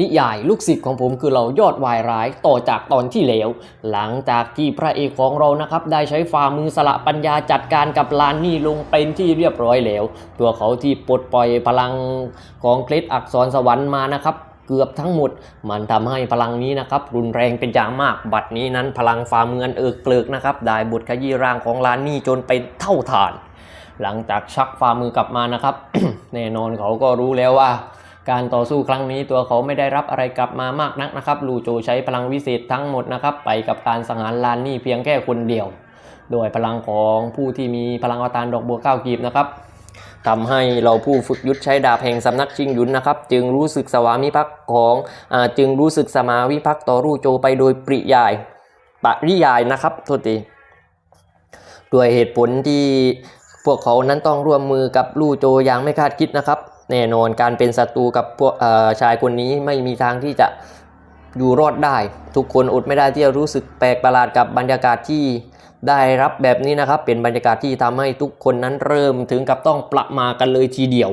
นิยายลูกศิษย์ของผมคือเรายอดวายร้ายต่อจากตอนที่แล้ว หลังจากที่พระเอกของเรานะครับได้ใช้ฝ่ามือสละปัญญาจัดการกับลานนี่ลงเป็นที่เรียบร้อยแล้ว ตัวเขาที่ปลดปล่อยพลังของเคล็ดอักษรสวรรค์มานะครับเกือบทั้งหมด มันทำให้พลังนี้นะครับรุนแรงเป็นอย่างมาก บัดนี้นั้นพลังฝ่ามืออันเอิกเกลิกนะครับได้บดขยี้ร่างของลานนี่จนเป็นเท่าฐาน หลังจากชักฝ่ามือกลับมานะครับ แน่นอนเขาก็รู้แล้วว่า การต่อสู้ครั้งนี้ตัวเขาไม่ได้รับอะไรกลับมามากนักนะครับ ลูโจใช้พลังวิเศษทั้งหมดนะครับ ไปกับการสังหารลานนี่เพียงแค่คนเดียว โดยพลังของผู้ที่มีพลังอวตารดอกบัวเก้ากีบนะครับทำให้เราผู้ฝึกยุทธใช้ดาบแห่งสำนักชิงหยุนนะครับ จึงรู้สึกสวามิภักดิ์ของอจึงรู้สึกสมาวิภักดิ์ต่อรูโจไปโดยปริยายปริยายนะครับโทษทีด้วยเหตุผลที่พวกเขานั้นต้องร่วมมือกับลู่โจอย่างไม่คาดคิดนะครับ แน่นอนการเป็นศัตรูกับพวกชายคนนี้ไม่มีทางที่จะอยู่รอดได้ ทุกคนอดไม่ได้ที่จะรู้สึกแปลกประหลาดกับบรรยากาศที่ได้รับแบบนี้นะครับ เป็นบรรยากาศที่ทำให้ทุกคนนั้นเริ่มถึงกับต้องประมากันเลยทีเดียว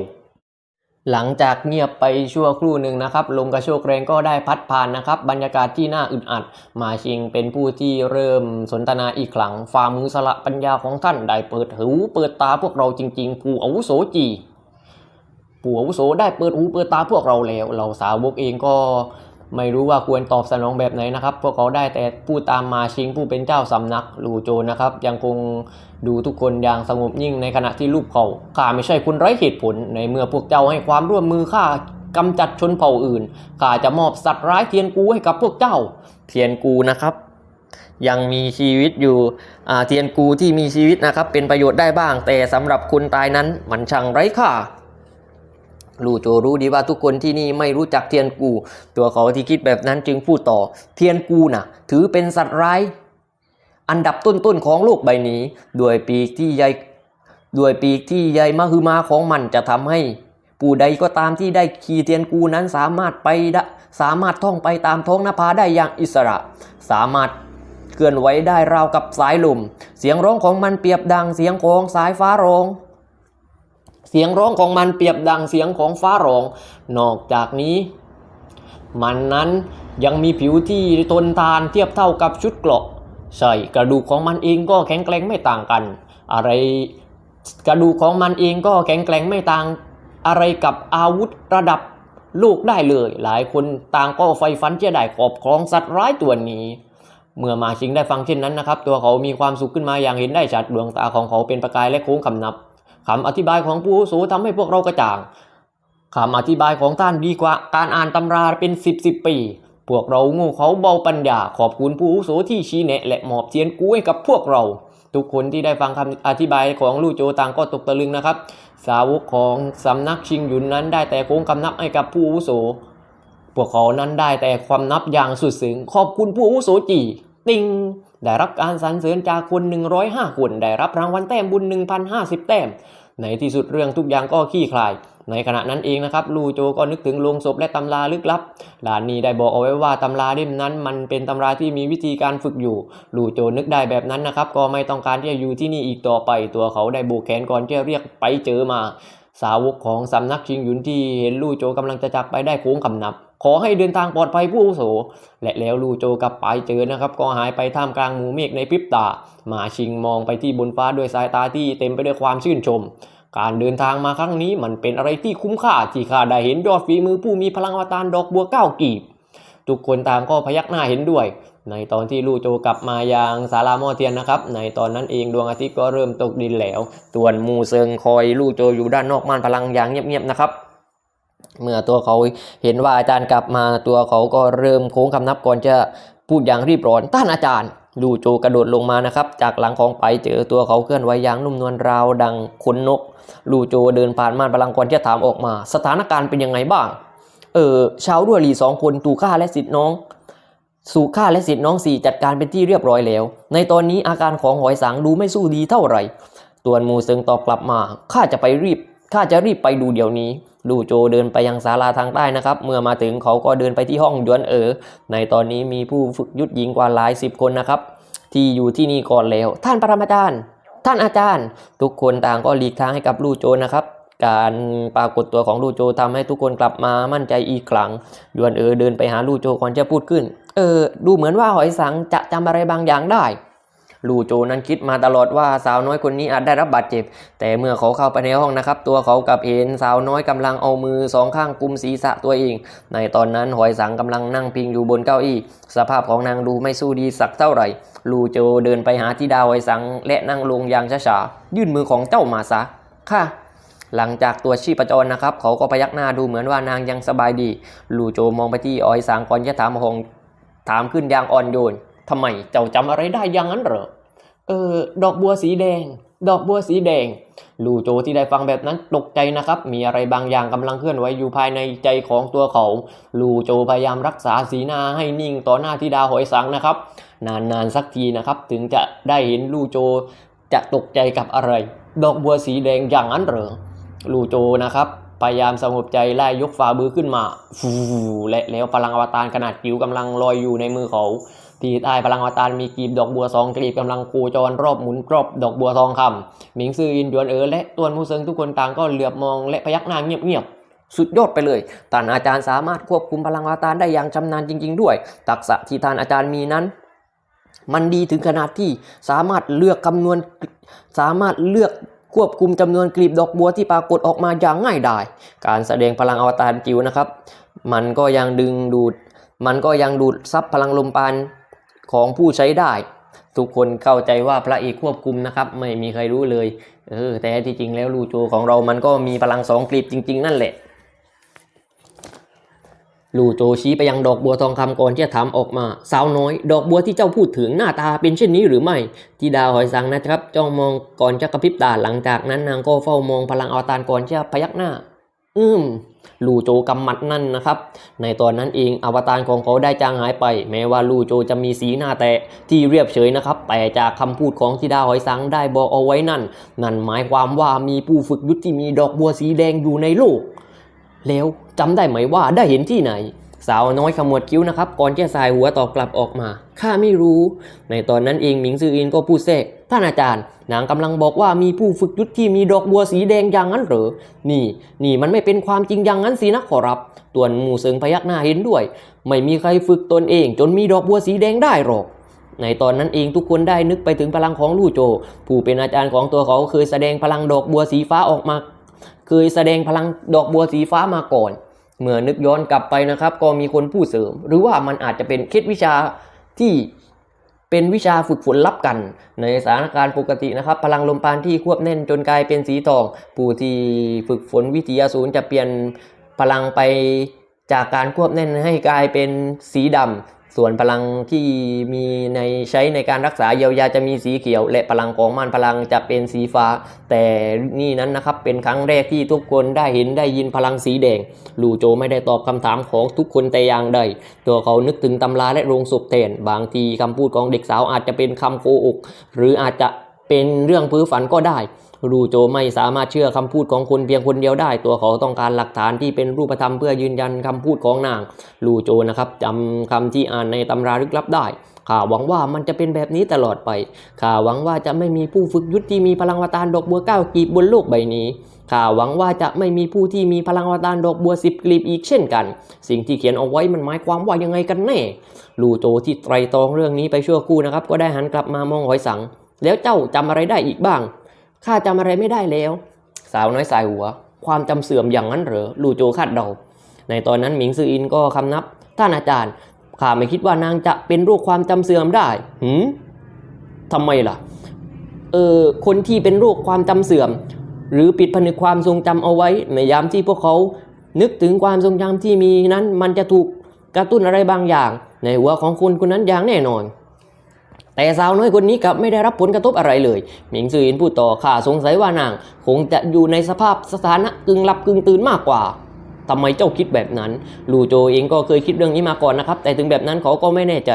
หลังจากเงียบไปชั่วครู่หนึ่งนะครับ ลมกระโชกแรงก็ได้พัดผ่านนะครับ บรรยากาศที่น่าอึดอัด มาชิงเป็นผู้ที่เริ่มสนทนาอีกครั้งฝ่ามือสละปัญญาของท่านได้เปิดหูเปิดตาพวกเราจริง ๆ ผู้อาวุโสจี ผู้อาวุโสได้เปิดหูเปิดตาพวกเราแล้ว เราสาวกเองก็ไม่รู้ว่าควรตอบสนองแบบไหนนะครับ พวกเขาได้แต่พูดตามมาชิงผู้เป็นเจ้าสำนักลูโจนะครับ ยังคงดูทุกคนอย่างสงบนิ่งในขณะที่รูปเขาข้าไม่ใช่คนไร้เหตุผล ในเมื่อพวกเจ้าให้ความร่วมมือข้ากำจัดชนเผ่าอื่นข้าจะมอบสัตว์ร้ายเทียนกูให้กับพวกเจ้า เทียนกูนะครับยังมีชีวิตอยู่อ่าเทียนกูที่มีชีวิตนะครับ เป็นประโยชน์ได้บ้าง แต่สำหรับคนตายนั้นมันช่างไร้ค่า ลู่โจรู้ดีว่าทุกคนที่นี่ไม่รู้จักเทียนกู ตัวเขาที่คิดแบบนั้นจึงพูดต่อ เทียนกูน่ะ ถือเป็นสัตว์ร้าย อันดับต้นๆของโลกใบนี้ ด้วยปีกที่ใหญ่ด้วยปีกที่ใหญ่มหึมาของมันจะทำให้ ผู้ใดก็ตามที่ได้ขี่เทียนกูนั้นสามารถไปดสามารถท่องไปตามท้องนภาได้อย่างอิสระ สามารถเคลื่อนไหวได้ราวกับสายลม เสียงร้องของมันเปรียบดังเสียงของสายฟ้าร้อง เสียงร้องของมันเปรียบดังเสียงของฟ้าร้อง นอกจากนี้ มันนั้นยังมีผิวที่ทนทานเทียบเท่ากับชุดเกราะใช่กระดูกของมันเองก็แข็งแกร่งไม่ต่างกัน อะไรกระดูกของมันเองก็แข็งแกร่งไม่ต่างอะไรกับอาวุธระดับโลกได้เลย หลายคนต่างก็ไฟฟันจะได้ขอบครองสัตว์ร้ายตัวนี้ เมื่อมาชิงได้ฟังเช่นนั้นนะครับ ตัวเขามีความสุขขึ้นมาอย่างเห็นได้ชัดดวงตาของเขาเป็นประกายและโค้งคำนับ คำอธิบายของผู้อาวุโสทำให้พวกเรากระจ่างคำอธิบายของท่านดีกว่าการอ่านตำราเป็นสิบสิบปี พวกเรางูเขาเบาปัญญาขอบคุณผู้อุโสที่ชี้แนะและมอบเทียนกู้ให้กับพวกเรา ทุกคนที่ได้ฟังคำอธิบายของลู่โจต่างก็ตกตะลึงนะครับ สาวกของสำนักชิงหยุนนั้นได้แต่โค้งคำนับให้กับผู้อุโสพวกเขานั้นได้แต่ความนับอย่างสุดซึ้งขอบคุณผู้อุโสจีติง ได้รับการสรรเสริญจากคน 105 คน ได้รับรางวัลแต้มบุญ 1,050 แต้ม ในที่สุดเรื่องทุกอย่างก็คลี่คลาย ในขณะนั้นเองนะครับลูโจก็นึกถึงโลงศพและตำราลึกลับดานนี้ได้บอกเอาไว้ว่าตำราเล่มนั้นมันเป็นตำราที่มีวิธีการฝึกอยู่ ลูโจนึกได้แบบนั้นนะครับก็ไม่ต้องการที่จะอยู่ที่นี่อีกต่อไป ตัวเขาได้โบกแขนก่อนที่จะเรียกไปเจอมา สาวกของสำนักชิงหยุนที่เห็นลู่โจกำลังจะจากไปได้โค้งคำนับ ขอให้เดินทางปลอดภัยผู้อุโส และแล้วลู่โจกับไปเจอนะครับ ก็หายไปท่ามกลางหมู่เมฆในพริบตามาชิงมองไปที่บนฟ้าด้วยสายตาที่เต็มไปด้วยความชื่นชม การเดินทางมาครั้งนี้มันเป็นอะไรที่คุ้มค่าที่ข้าได้เห็นยอดฝีมือผู้มีพลังอวตารดอกบัวเก้ากีบทุกคนต่างก็พยักหน้าเห็นด้วย ในตอนที่ลู่โจกลับมายังศาลาหม้อเทียนนะครับ ในตอนนั้นเองดวงอาทิตย์ก็เริ่มตกดินแล้วตัวนมูเซิงคอยลู่โจอยู่ด้านนอกม่านพลังอย่างเงียบๆนะครับ เมื่อตัวเขาเห็นว่าอาจารย์กลับมาตัวเขาก็เริ่มโค้งคำนับก่อนจะพูดอย่างรีบร้อนต้านอาจารย์ลู่โจกระโดดลงมานะครับ จากหลังของไปเจอตัวเขาเคลื่อนไหวอย่างนุ่มนวลราวดังขนนก ลู่โจเดินผ่านม่านพลังก่อนจะถามออกมา สถานการณ์เป็นยังไงบ้าง เออชาวรั่วหลีสองคนถูกฆ่าและสิทธิ์น้อง สู่ข้าและสิทธิ์น้องสี่จัดการเป็นที่เรียบร้อยแล้ว ในตอนนี้อาการของหอยสังดูไม่สู้ดีเท่าไหร่ ตวนมูเซิงตอบกลับมา ข้าจะไปรีบ ข้าจะรีบไปดูเดี๋ยวนี้ ดูโจเดินไปยังศาลาทางใต้นะครับ เมื่อมาถึงเขาก็เดินไปที่ห้องยวนเอ๋อ ในตอนนี้มีผู้ฝึกยุทธหญิงกว่าหลายสิบคนนะครับ ที่อยู่ที่นี่ก่อนแล้ว ท่านปรมาจารย์ ท่านอาจารย์ ทุกคนต่างก็หลีกทางให้กับลู่โจนะครับ การปรากฏตัวของลู่โจทำให้ทุกคนกลับมามั่นใจอีกครั้งยวนเออเดินไปหาลู่โจก่อนจะพูดขึ้น เออ ดูเหมือนว่าหอยสังจะจำอะไรบางอย่างได้ลู่โจนั้นคิดมาตลอดว่าสาวน้อยคนนี้อาจได้รับบาดเจ็บ แต่เมื่อเขาเข้าไปในห้องนะครับ ตัวเขากับเห็นสาวน้อยกำลังเอามือสองข้างกุมศีรษะตัวเอง ในตอนนั้นหอยสังกำลังนั่งพิงอยู่บนเก้าอี้ สภาพของนางดูไม่สู้ดีสักเท่าไหร่ ลู่โจเดินไปหาที่ดาวหอยสังและนั่งลงอย่างช้าๆยื่นมือของเจ้ามาซะค่ะ หลังจากตัวชีพจรนะครับ เขาก็พยักหน้าดูเหมือนว่านางยังสบายดี ลู่โจมองไปที่ออยสังก่อนจะถามหงถามขึ้นอย่างอ่อนโยนทำไมเจ้าจำอะไรได้อย่างนั้นเหรอ เออ ดอกบัวสีแดง ดอกบัวสีแดง ลู่โจที่ได้ฟังแบบนั้นตกใจนะครับ มีอะไรบางอย่างกำลังเคลื่อนไหวอยู่ภายในใจของตัวเขา ลู่โจพยายามรักษาสีหน้าให้นิ่งต่อหน้าที่ดาหอยสังนะครับ นานๆสักทีนะครับ ถึงจะได้เห็นลู่โจจะตกใจกับอะไร ดอกบัวสีแดงอย่างนั้นเหรอ ลูโจนะครับ พยายามสงบใจไล่ยกฝ่ามือขึ้นมาฟูและแล้วพลังอวตารขนาดจิ๋วกำลังลอยอยู่ในมือเขา ที่ใต้พลังอวตารมีกลีบดอกบัวสองกลีบกำลังโคจรรอบหมุนรอบดอกบัวทองคำหมิงซืออินยวนเอ๋อและตวนมูเซิงทุกคนต่างก็เหลือบมองและพยักหน้าเงียบสุดยอดไปเลย ท่านอาจารย์สามารถควบคุมพลังอวตารได้อย่างชำนาญจริง ๆ ด้วย ทักษะที่ท่านอาจารย์มีนั้น มันดีถึงขนาดที่สามารถเลือกคำนวณ สามารถเลือก ควบคุมจำนวนกลีบดอกบัวที่ปรากฏออกมาอย่างง่ายดาย การแสดงพลังอวตารจิ๋วนะครับ มันก็ยังดึงดูด มันก็ยังดูดซับพลังลมปานของผู้ใช้ได้ ทุกคนเข้าใจว่าพระเอกควบคุมนะครับ ไม่มีใครรู้เลย เออ แต่ที่จริงแล้วลูโจของเรามันก็มีพลังสองกลีบจริง ๆ นั่นแหละ ลู่โจชี้ไปยังดอกบัวทองคำก่อนที่จะถามออกมา สาวน้อย ดอกบัวที่เจ้าพูดถึงหน้าตาเป็นเช่นนี้หรือไม่ที่ดาวหอยสังนะครับ จ้องมองก่อนจะกระพริบตาหลังจากนั้นนางก็เฝ้ามองพลังอวตารก่อนที่จะพยักหน้า อืมลู่โจกำมัดนั่นนะครับ ในตอนนั้นเองอวตารของเขาได้จางหายไป แม้ว่าลู่โจจะมีสีหน้าแต่ที่เรียบเฉยนะครับ แต่จากคำพูดของที่ดาหอยสังได้บอกเอาไว้นั่น นั่นหมายความว่ามีผู้ฝึกยุทธที่มีดอกบัวสีแดงอยู่ในโลก แล้วจำได้ไหมว่าได้เห็นที่ไหน สาวน้อยขมวดคิ้วนะครับ ก่อนจะสายหัวตอบกลับออกมา ข้าไม่รู้ ในตอนนั้นเองหมิงซืออินก็พูดแทรกท่านอาจารย์นางกำลังบอกว่ามีผู้ฝึกยุทธที่มีดอกบัวสีแดงอย่างนั้นเหรอ นี่ นี่มันไม่เป็นความจริงอย่างนั้นสินะขอรับ ตวนหมู่เซิงพยักหน้าเห็นด้วย ไม่มีใครฝึกตนเอง จนมีดอกบัวสีแดงได้หรอกในตอนนั้นเองทุกคนได้นึกไปถึงพลังของลู่โจ ผู้เป็นอาจารย์ของตัวเขาเคยแสดงพลังดอกบัวสีฟ้าออกมา เคยแสดงพลังดอกบัวสีฟ้ามาก่อน เมื่อนึกย้อนกลับไปนะครับ ก็มีคนพูดเสริม หรือว่ามันอาจจะเป็นเคล็ดวิชาที่เป็นวิชาฝึกฝนลับกัน ในสถานการณ์ปกตินะครับ พลังลมปานที่ควบแน่นจนกลายเป็นสีทองผู้ที่ฝึกฝนวิทยาศูนย์จะเปลี่ยนพลังไปจากการควบแน่นให้กลายเป็นสีดำ ส่วนพลังที่มีในใช้ในการรักษาเยียวยาจะมีสีเขียว และพลังของมันพลังจะเป็นสีฟ้า แต่นี่นั้นนะครับเป็นครั้งแรกที่ทุกคนได้เห็นได้ยินพลังสีแดงลูโจไม่ได้ตอบคำถามของทุกคนแต่อย่างใด ตัวเขานึกถึงตำราและโรงศพแทนบางทีคำพูดของเด็กสาวอาจจะเป็นคำโกหกหรืออาจจะเป็นเรื่องพื้ฝันก็ได้ ลูโจไม่สามารถเชื่อคำพูดของคนเพียงคนเดียวได้ ตัวเขาต้องการหลักฐานที่เป็นรูปธรรมเพื่อยืนยันคำพูดของนางลูโจนะครับจำคำที่อ่านในตำราลึกลับได้ข้าหวังว่ามันจะเป็นแบบนี้ตลอดไปข้าหวังว่าจะไม่มีผู้ฝึกยุทธที่มีพลังวตารดอกบัวเก้ากีบบนโลกใบนี้ข้าหวังว่าจะไม่มีผู้ที่มีพลังวตารดอกบัวสิบกลีบอีกเช่นกัน สิ่งที่เขียนเอาไว้มันหมายความว่ายังไงกันแน่ลูโจที่ไตรตรองเรื่องนี้ไปชั่วครู่นะครับ ก็ได้หันกลับมามองหอยสัง แล้วเจ้าจำอะไรได้อีกบ้าง ข้าจำอะไรไม่ได้แล้ว สาวน้อยสายหัว ความจำเสื่อมอย่างนั้นเหรอลูโจคาดเดา ในตอนนั้นหมิงซืออินก็คำนับ ท่านอาจารย์ข้าไม่คิดว่านางจะเป็นโรคความจำเสื่อมได้หืมทำไมล่ะ เออคนที่เป็นโรคความจำเสื่อม หรือปิดผนึกความทรงจำเอาไว้ในยามที่พวกเขา นึกถึงความทรงจำที่มีนั้น มันจะถูกกระตุ้นอะไรบางอย่าง ในหัวของคนคนนั้นอย่างแน่นอน แต่สาวน้อยคนนี้กลับไม่ได้รับผลกระทบอะไรเลยหมิงซืออินพูดต่อข้าสงสัยว่านาง คงจะอยู่ในสภาพสถานะกึ่งหลับกึ่งตื่นมากกว่าทำไมเจ้าคิดแบบนั้น ลูโจเองก็เคยคิดเรื่องนี้มาก่อนนะครับ แต่ถึงแบบนั้นเขาก็ไม่แน่ใจ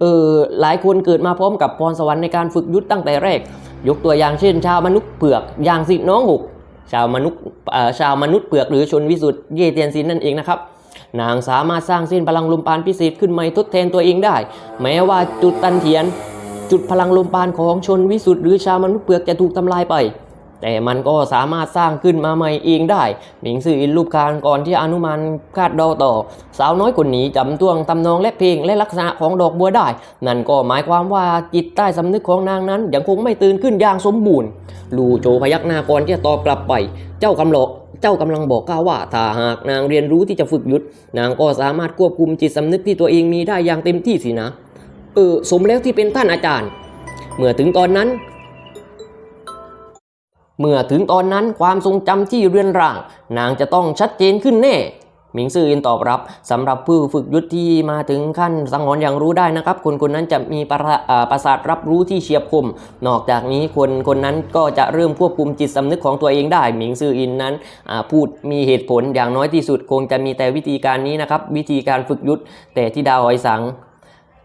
เออ หลายคนเกิดมาพร้อมกับพรสวรรค์ในการฝึกยุทธตั้งแต่แรก ยกตัวอย่างเช่น ชาวมนุษย์เปลือก อย่างสิทน้องหก ชาวมนุษย์ชาวมนุษย์เปลือกหรือชนวิสุทธ์เยเตียนซินนั่นเองนะครับ นางสามารถสร้างเส้นพลังลมปานพิเศษขึ้นใหม่ทดแทนตัวเองได้ แม้ว่าจุดตันเทียน จุดพลังลมปานของชนวิสุทธ์หรือชาวมนุษย์เปลือกจะถูกทำลายไป แต่มันก็สามารถสร้างขึ้นมาใหม่เองได้หมิงซื่ออินรูปคานก่อนที่อนุมานคาดเดาต่อ สาวน้อยคนนี้จำตวงตำนองและเพลงและลักษณะของดอกบัวได้ นั่นก็หมายความว่าจิตใต้สำนึกของนางนั้นยังคงไม่ตื่นขึ้นอย่างสมบูรณ์ ลูโจพยักหน้าก่อนที่จะตอบกลับไป เจ้ากำหลอก เจ้ากำลังบอกข้าว่าถ้าหากนางเรียนรู้ที่จะฝึกยุดนางก็สามารถควบคุมจิตสำนึกที่ตัวเองมีได้อย่างเต็มที่สินะ เออสมแล้วที่เป็นท่านอาจารย์ เมื่อถึงตอนนั้น เมื่อถึงตอนนั้นความทรงจำที่เรือนร่าง นางจะต้องชัดเจนขึ้นแน่ หมิงซื่ออินตอบรับสำหรับผู้ฝึกยุทธที่มาถึงขั้นสังหรณ์อย่างรู้ได้นะครับ คนคนนั้นจะมีประสาอ่าประสาทรับรู้ที่เฉียบคม นอกจากนี้คนคนนั้นก็จะเริ่มควบคุมจิตสำนึกของตัวเองได้ หมิงซื่ออินนั้นพูดมีเหตุผลอย่างน้อยที่สุดคงจะมีแต่วิธีการนี้นะครับ วิธีการฝึกยุทธแต่ที่ดาวหอยสัง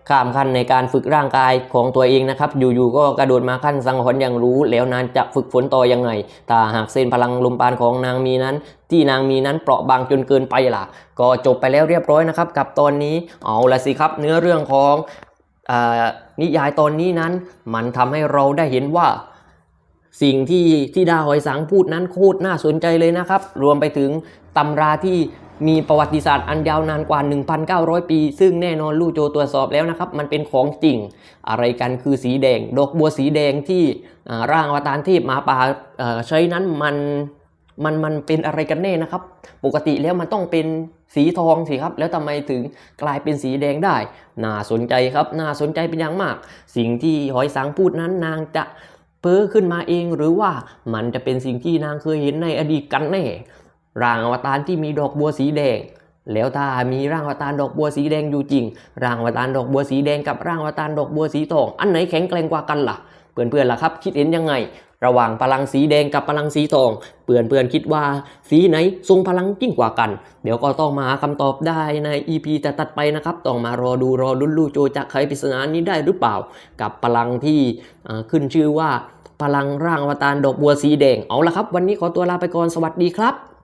ข้ามขั้นในการฝึกร่างกายของตัวเองนะครับ อยู่ๆก็กระโดดมาขั้นสังหรณ์อย่างรู้ แล้วนานจะฝึกฝนต่อยังไง ถ้าหากเส้นพลังลมปานของนางมีนั้น ที่นางมีนั้นเปราะบางจนเกินไปล่ะ ก็จบไปแล้วเรียบร้อยนะครับ กับตอนนี้เอาละสิครับ เนื้อเรื่องของอนิยายตอนนี้นั้น มันทำให้เราได้เห็นว่าสิ่งที่ที่ดาหอยสังพูดนั้นโคตรน่าสนใจเลยนะครับ รวมไปถึงตำราที่ มีประวัติศาสตร์อันยาวนานกว่า 1,900 ปี ซึ่งแน่นอนลู่โจตรวจสอบแล้วนะครับ มันเป็นของจริง อะไรกันคือสีแดง ดอกบัวสีแดงที่ร่างอวตารทพหมาป่าใช้นั้นมันมันมันเป็นอะไรกันแน่นะครับ ปกติแล้วมันต้องเป็นสีทองสิครับ แล้วทำไมถึงกลายเป็นสีแดงได้ น่าสนใจครับ น่าสนใจเป็นอย่างมาก สิ่งที่หอยสังพูดนั้นนางจะเพ้อขึ้นมาเองหรือว่ามันจะเป็นสิ่งที่นางเคยเห็นในอดีตกันแน่ ร่างอวตารที่มีดอกบัวสีแดง แล้วถ้ามีร่างอวตารดอกบัวสีแดงอยู่จริง ร่างอวตารดอกบัวสีแดงกับร่างอวตารดอกบัวสีทอง อันไหนแข็งแกร่งกว่ากันล่ะ เพื่อนๆล่ะครับ คิดเห็นยังไง ระหว่างพลังสีแดงกับพลังสีทอง เพื่อนๆคิดว่า สีไหนทรงพลังยิ่งกว่ากัน เดี๋ยวก็ต้องมาหาคำตอบได้ใน EP จะตัดไปนะครับ ต้องมารอดูรอดุนลู่โจจะไขปริศนานี้ได้หรือเปล่า กับพลังที่ขึ้นชื่อว่าพลังร่างอวตารดอกบัวสีแดง เอาละครับ วันนี้ขอตัวลาไปก่อน สวัสดีครับ